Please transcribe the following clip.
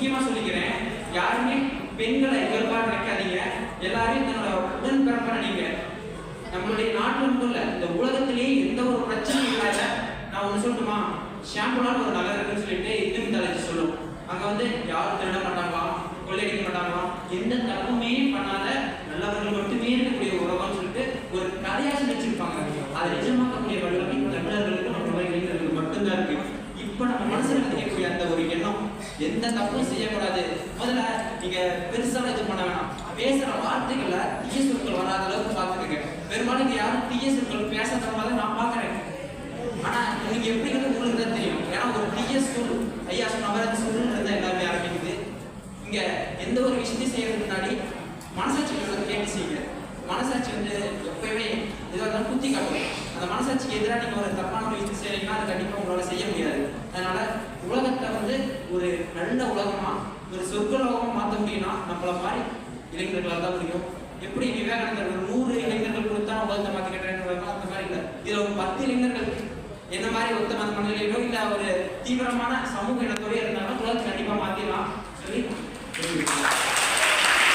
முக்கியமா சொல்லிக்கிறேன். யாருமே பெண்களை இயல்பாக நினைக்காதீங்க. எல்லாரையும் தன்னோட உடன் பிறப்ப நினைங்க. நம்மளுடைய நாட்டுல மட்டும் இல்ல இந்த உலகத்திலேயே எந்த ஒரு பிரச்சனையும் இல்லாத நான் ஒண்ணு சொல்லட்டுமா? ஷாம்புலான்னு ஒரு நகர் இருக்குன்னு சொல்லிட்டு இந்து தலைச்சு சொல்லும். அங்க வந்து யாரும் திருட மாட்டாங்களா? கொள்ளையடிக்க மாட்டாங்களா? எந்த தப்புமே பண்ணாத நல்லவர்கள் மட்டுமே இருக்கக்கூடிய உறவுன்னு சொல்லிட்டு ஒரு கதையாச்சு வச்சிருப்பாங்க அதை நிஜமாக்கக்கூடிய வல்லமை தமிழர்களுக்கு நம்மளுடைய இளைஞர்களுக்கு மட்டும்தான் இருக்கு. இப்ப நம்ம மனசுல விதைக்கக்கூடிய அந்த ஒரு எண்ணம் எந்த தப்பும் செய்யக்கூடாது. முதல்ல நீங்க பெருசா இது பண்ண வேணாம். பேசுற வார்த்தைகள்ல தீய சொற்கள் வராத அளவுக்கு பாத்துக்கங்க பெரும்பாலும் இங்க யாரும் தீய சொற்கள் பேசாத மாதிரி நான் பாக்குறேன் ஆனா நீங்க எப்படிங்கிறது உங்களுக்கு தான் தெரியும். ஏன்னா ஒரு தீய சொல் ஐயா சொன்ன மாதிரி அந்த சொல்லுன்னு எல்லாருமே எல்லாமே ஆரம்பிக்குது. இங்க எந்த ஒரு விஷயத்தையும் செய்யறதுக்கு முன்னாடி மனசாட்சிகளோட கேட்டு செய்யுங்க. மனசாட்சி வந்து எப்பயுமே எதுவாக இருந்தாலும் குத்தி காட்டும். அந்த மனசாட்சிக்கு எதிராக நீங்க ஒரு தப்பான ஒரு விஷயம் செய்றீங்கன்னா அது கண்டிப்பா உங்களால செய்ய முடியாது அதனால உலகத்தை வந்து ஒரு நல்ல உலகமா ஒரு சொர்க்கலோகமா மாத்த முடியும்னா நம்மள மாதிரி இளைஞர்களால் தான் முடியும். எப்படி விவேகானந்தர் ஒரு நூறு இளைஞர்கள் கொடுத்தா உலகத்தை மாத்தி கட்டுறேன்னு அந்த மாதிரி இல்லை. இதுல ஒரு பத்து இளைஞர்கள் என்ன மாதிரி ஒத்த மத மனநிலையிலோ இல்ல ஒரு தீவிரமான சமூக இனத்தோடய இருந்தாலும் உலகத்தை கண்டிப்பா மாத்திடலாம். சொல்லி